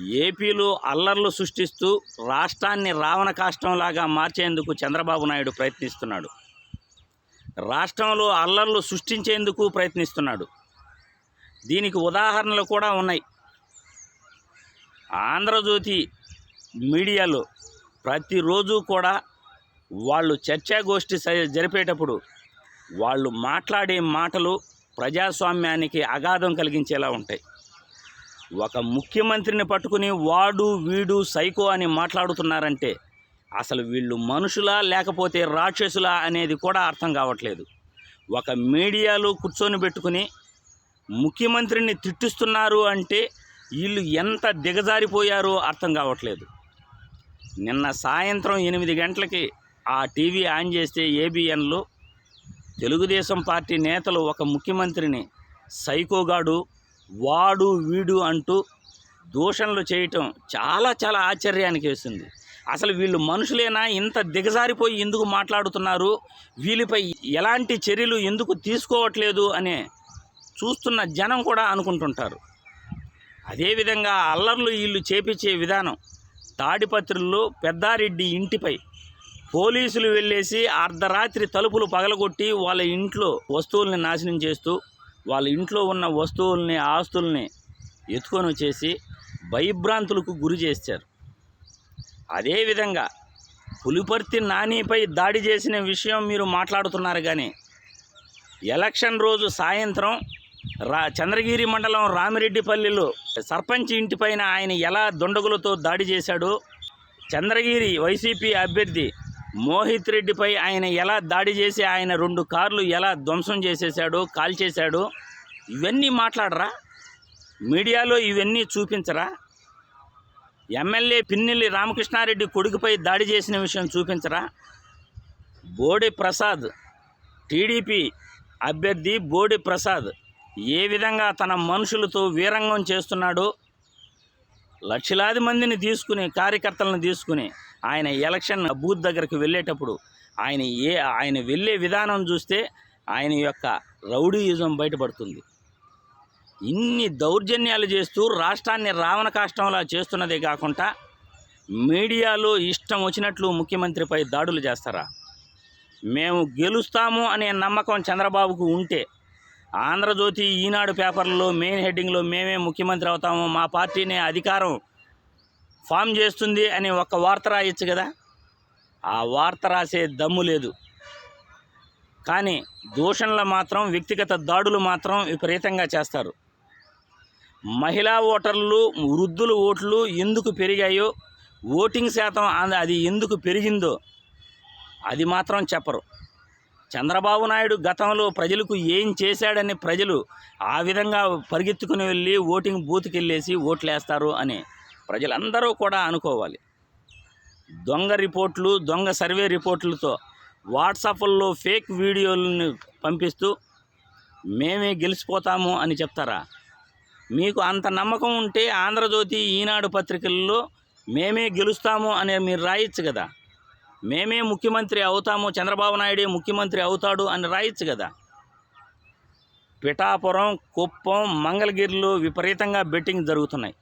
ఏపీలో అల్లర్లు సృష్టిస్తూ రాష్ట్రాన్ని రావణ కాష్టంలాగా మార్చేందుకు చంద్రబాబు నాయుడు ప్రయత్నిస్తున్నాడు. రాష్ట్రంలో అల్లర్లు సృష్టించేందుకు ప్రయత్నిస్తున్నాడు. దీనికి ఉదాహరణలు కూడా ఉన్నాయి. ఆంధ్రజ్యోతి మీడియాలో ప్రతిరోజు కూడా వాళ్ళు చర్చాగోష్ఠి స- జరిపేటప్పుడు వాళ్ళు మాట్లాడే మాటలు ప్రజాస్వామ్యానికి అగాధం కలిగించేలా ఉంటాయి. ఒక ముఖ్యమంత్రిని పట్టుకుని వాడు వీడు సైకో అని మాట్లాడుతున్నారంటే అసలు వీళ్ళు మనుషులా లేకపోతే రాక్షసులా అనేది కూడా అర్థం కావట్లేదు. ఒక మీడియాలో కూర్చొని పెట్టుకుని ముఖ్యమంత్రిని తిట్టిస్తున్నారు అంటే వీళ్ళు ఎంత దిగజారిపోయారో అర్థం కావట్లేదు. నిన్న సాయంత్రం ఎనిమిది గంటలకి ఆ టీవీ ఆన్ చేస్తే ఏబిఎన్లో తెలుగుదేశం పార్టీ నేతలు ఒక ముఖ్యమంత్రిని సైకోగాడు వాడు వీడు అంటూ దూషణలు చేయటం చాలా చాలా ఆశ్చర్యానికి వేస్తుంది అసలు వీళ్ళు మనుషులేనా? ఇంత దిగజారిపోయి ఎందుకు మాట్లాడుతున్నారు? వీళ్ళపై ఎలాంటి చర్యలు ఎందుకు తీసుకోవట్లేదు అనే చూస్తున్న జనం కూడా అనుకుంటుంటారు. అదేవిధంగా అల్లర్లు వీళ్ళు చేపించే విధానం తాడిపత్రుల్లో పెద్దారెడ్డి ఇంటిపై పోలీసులు వెళ్ళేసి అర్ధరాత్రి తలుపులు పగలగొట్టి వాళ్ళ ఇంట్లో వస్తువుల్ని నాశనం చేస్తూ వాళ్ళ ఇంట్లో ఉన్న వస్తువుల్ని ఆస్తుల్ని ఎత్తుకొని వచ్చేసి భయభ్రాంతులకు గురి చేశారు. అదేవిధంగా పులిపర్తి నానిపై దాడి చేసిన విషయం మీరు మాట్లాడుతున్నారు కానీ ఎలక్షన్ రోజు సాయంత్రం రా చంద్రగిరి మండలం రామిరెడ్డిపల్లిలో సర్పంచ్ ఇంటిపైన ఆయన ఎలా దుండగులతో దాడి చేశాడో చంద్రగిరి వైసీపీ అభ్యర్థి మోహిత్ రెడ్డిపై ఆయన ఎలా దాడి చేసి ఆయన రెండు కార్లు ఎలా ధ్వంసం చేసేసాడు కాల్చేశాడు ఇవన్నీ మాట్లాడరా? మీడియాలో ఇవన్నీ చూపించరా? ఎమ్మెల్యే పిన్నెల్లి రామకృష్ణారెడ్డి కొడుకుపై దాడి చేసిన విషయం చూపించరా? బోడి ప్రసాద్ టీడీపీ అభ్యర్థి బోడి ప్రసాద్ ఏ విధంగా తన మనుషులతో వీరంగం చేస్తున్నాడో లక్షలాది మందిని తీసుకుని కార్యకర్తలను తీసుకుని ఆయన ఎలక్షన్ బూత్ దగ్గరికి వెళ్ళేటప్పుడు ఆయన ఏ ఆయన వెళ్ళే విధానం చూస్తే ఆయన యొక్క రౌడీయిజం బయటపడుతుంది. ఇన్ని దౌర్జన్యాలు చేస్తూ రాష్ట్రాన్ని రావణ కాష్టంలా చేస్తున్నదే కాకుండా మీడియాలో ఇష్టం వచ్చినట్లు ముఖ్యమంత్రిపై దాడులు చేస్తారా? మేము గెలుస్తాము అనే నమ్మకం చంద్రబాబుకు ఉంటే ఆంధ్రజ్యోతి ఈనాడు పేపర్లో మెయిన్ హెడ్డింగ్లో మేమే ముఖ్యమంత్రి అవుతాము మా పార్టీనే అధికారం ఫామ్ చేస్తుంది అని ఒక వార్త రాయొచ్చు కదా? ఆ వార్త రాసే దమ్ము లేదు. కానీ దూషణలు మాత్రం వ్యక్తిగత దాడులు మాత్రం విపరీతంగా చేస్తారు. మహిళా ఓటర్లు వృద్ధుల ఓట్లు ఎందుకు పెరిగాయో ఓటింగ్ శాతం అది ఎందుకు పెరిగిందో అది మాత్రం చెప్పరు. చంద్రబాబు నాయుడు గతంలో ప్రజలకు ఏం చేశాడని ప్రజలు ఆ విధంగా పరిగెత్తుకుని వెళ్ళి ఓటింగ్ బూత్కి వెళ్ళేసి ఓట్లేస్తారు అని ప్రజలందరూ కూడా అనుకోవాలి. దొంగ రిపోర్ట్లు దొంగ సర్వే రిపోర్ట్లతో వాట్సాప్ల్లో ఫేక్ వీడియోలను పంపిస్తూ మేమే గెలిచిపోతాము అని చెప్తారా? మీకు అంత నమ్మకం ఉంటే ఆంధ్రజ్యోతి ఈనాడు పత్రికల్లో మేమే గెలుస్తాము అని మీరు రాయొచ్చు కదా. మేమే ముఖ్యమంత్రి అవుతాము చంద్రబాబు నాయుడే ముఖ్యమంత్రి అవుతాడు అని రాయొచ్చు కదా. పిఠాపురం కుప్పం మంగళగిరిలో విపరీతంగా బెట్టింగ్ జరుగుతున్నాయి.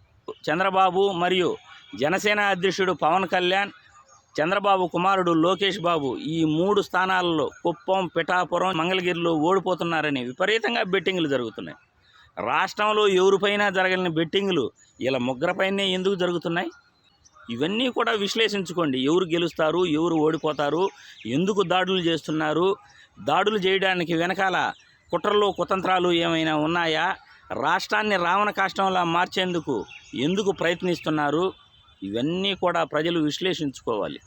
చంద్రబాబు మరియు జనసేన అధ్యక్షుడు పవన్ కళ్యాణ్ చంద్రబాబు కుమారుడు లోకేష్ బాబు ఈ మూడు స్థానాలలో కుప్పం పిఠాపురం మంగళగిరిలో ఓడిపోతున్నారని విపరీతంగా బెట్టింగ్లు జరుగుతున్నాయి. రాష్ట్రంలో ఎవరిపైనా జరగని బెట్టింగ్లు ఇలా ముగ్గురపైనే ఎందుకు జరుగుతున్నాయి? ఇవన్నీ కూడా విశ్లేషించుకోండి. ఎవరు గెలుస్తారు ఎవరు ఓడిపోతారు ఎందుకు దాడులు చేస్తున్నారు దాడులు చేయడానికి వెనకాల కుట్రలు కుతంత్రాలు ఏమైనా ఉన్నాయా? రాష్ట్రాన్ని రావణ కాష్టంలా మార్చేందుకు ఎందుకు ప్రయత్నిస్తున్నారు? ఇవన్నీ కూడా ప్రజలు విశ్లేషించుకోవాలి.